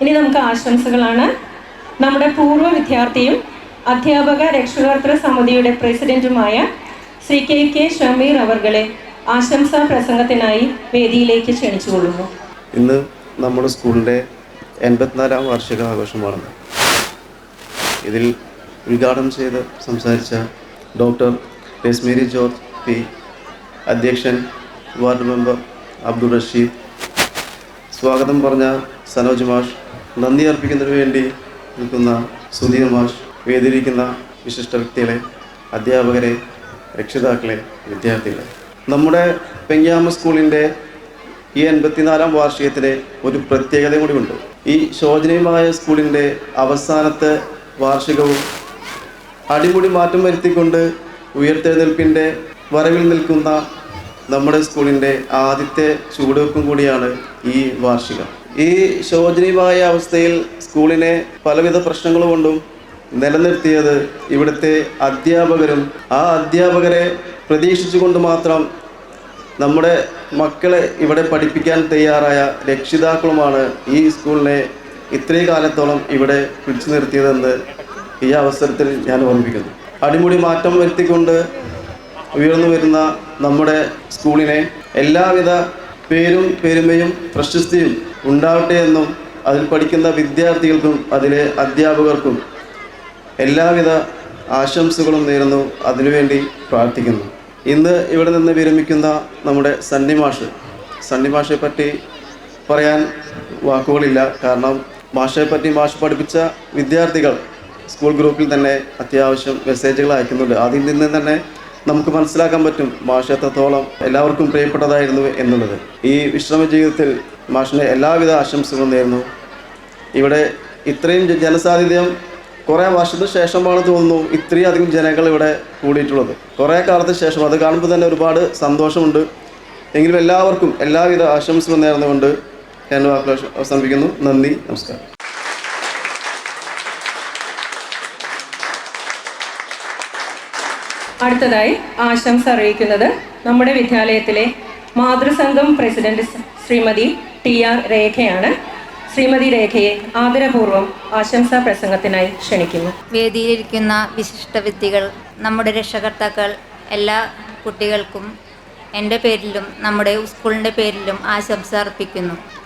ഇനി നമുക്ക് ആശംസകളാണ്. നമ്മുടെ പൂർവ വിദ്യാർത്ഥിയും അധ്യാപക രക്ഷകർത്തൃ സമിതിയുടെ പ്രസിഡന്റുമായ ശ്രീ കെ കെ ഷമീർ അവർകളെ ആശംസാ പ്രസംഗത്തിനായി വേദിയിലേക്ക് ക്ഷണിച്ചുകൊള്ളുന്നു. ഇന്ന് നമ്മുടെ സ്കൂളിന്റെ എൺപത്തിനാലാം വാർഷിക ആഘോഷമാണ്. ഇതിൽ ഉദ്ഘാടനം ചെയ്ത് സംസാരിച്ച ഡോക്ടർ രസ്മേരി ജോർജ് പി അധ്യക്ഷൻ വാർഡ് മെമ്പർ അബ്ദുൾ റഷീദ്. സ്വാഗതം പറഞ്ഞ സനോജ് മാഷ് നന്ദി അർപ്പിക്കുന്നതിന് വേണ്ടി നിൽക്കുന്ന സുധീർ മാഷ് വേദിയിരിക്കുന്ന വിശിഷ്ട വ്യക്തികളെ അധ്യാപകരെ രക്ഷിതാക്കളെ വിദ്യാർത്ഥികളെ. നമ്മുടെ പെങ്കാമ സ്കൂളിന്റെ ഈ എൺപത്തിനാലാം വാർഷികത്തിലെ ഒരു പ്രത്യേകത കൂടിയുണ്ട്. ഈ ശോചനീയമായ സ്കൂളിന്റെ അവസാനത്തെ വാർഷികവും അടിമുടി മാറ്റം വരുത്തിക്കൊണ്ട് ഉയർത്തെഴുന്നേൽപ്പിന്റെ വരവിൽ നിൽക്കുന്ന നമ്മുടെ സ്കൂളിന്റെ ആദ്യത്തെ ചുവടുവെപ്പും കൂടിയാണ് ഈ വാർഷികം. ഈ ശോചനീയമായ അവസ്ഥയിൽ സ്കൂളിനെ പലവിധ പ്രശ്നങ്ങൾ കൊണ്ടും നിലനിർത്തിയത് ഇവിടുത്തെ അധ്യാപകരും ആ അധ്യാപകരെ പ്രതീക്ഷിച്ചുകൊണ്ട് മാത്രം നമ്മുടെ മക്കളെ ഇവിടെ പഠിപ്പിക്കാൻ തയ്യാറായ രക്ഷിതാക്കളുമാണ് ഈ സ്കൂളിനെ ഇത്രയും കാലത്തോളം ഇവിടെ പിടിച്ചു നിർത്തിയതെന്ന് ഈ അവസരത്തിൽ ഞാൻ ഓർമ്മിപ്പിക്കുന്നു. അടിമുടി മാറ്റം വരുത്തിക്കൊണ്ട് ഉയർന്നു വരുന്ന നമ്മുടെ സ്കൂളിനെ എല്ലാവിധ പേരും പെരുമയും പ്രശസ്തിയും ഉണ്ടാവട്ടെ എന്നും അതിൽ പഠിക്കുന്ന വിദ്യാർത്ഥികൾക്കും അതിലെ അധ്യാപകർക്കും എല്ലാവിധ ആശംസകളും നേരുന്നു. അതിനുവേണ്ടി പ്രാർത്ഥിക്കുന്നു. ഇന്ന് ഇവിടെ നിന്ന് വിരമിക്കുന്ന നമ്മുടെ സണ്ണി മാഷ്. സണ്ണി പറ്റി പറയാൻ വാക്കുകളില്ല. കാരണം മാഷെ പറ്റി മാഷ് പഠിപ്പിച്ച വിദ്യാർത്ഥികൾ സ്കൂൾ ഗ്രൂപ്പിൽ തന്നെ അത്യാവശ്യം മെസ്സേജുകൾ അയക്കുന്നുണ്ട്. അതിൽ നിന്ന് തന്നെ നമുക്ക് മനസ്സിലാക്കാൻ പറ്റും മാഷ് എത്രത്തോളം എല്ലാവർക്കും പ്രിയപ്പെട്ടതായിരുന്നു എന്നുള്ളത്. ഈ വിശ്രമ ജീവിതത്തിൽ മാഷിന് എല്ലാവിധ ആശംസകളും നേരുന്നു. ഇവിടെ ഇത്രയും ജനസാന്നിധ്യം കുറേ വർഷത്തിന് ശേഷമാണ് തോന്നുന്നു ഇത്രയും അധികം ജനങ്ങൾ ഇവിടെ കൂടിയിട്ടുള്ളത്. കുറേ കാലത്തിന് ശേഷം അത് കാണുമ്പോൾ തന്നെ ഒരുപാട് സന്തോഷമുണ്ട്. എങ്കിലും എല്ലാവർക്കും എല്ലാവിധ ആശംസകളും നേർന്നുകൊണ്ട് ഞാൻ വാക്കുകൾ അവസാനിപ്പിക്കുന്നു. നന്ദി നമസ്കാരം. അടുത്തതായി ആശംസ അറിയിക്കുന്നത് നമ്മുടെ വിദ്യാലയത്തിലെ മാതൃസംഘം പ്രസിഡന്റ് ശ്രീമതി ടി ആർ രേഖയാണ്. ശ്രീമതി രേഖയെ ആദരപൂർവം ആശംസാ പ്രസംഗത്തിനായി ക്ഷണിക്കുന്നു. വേദിയിലിരിക്കുന്ന വിശിഷ്ട വ്യക്തികൾ നമ്മുടെ രക്ഷകർത്താക്കൾ എല്ലാ കുട്ടികൾക്കും എന്റെ പേരിലും നമ്മുടെ സ്കൂളിന്റെ പേരിലും ആശംസ അർപ്പിക്കുന്നു.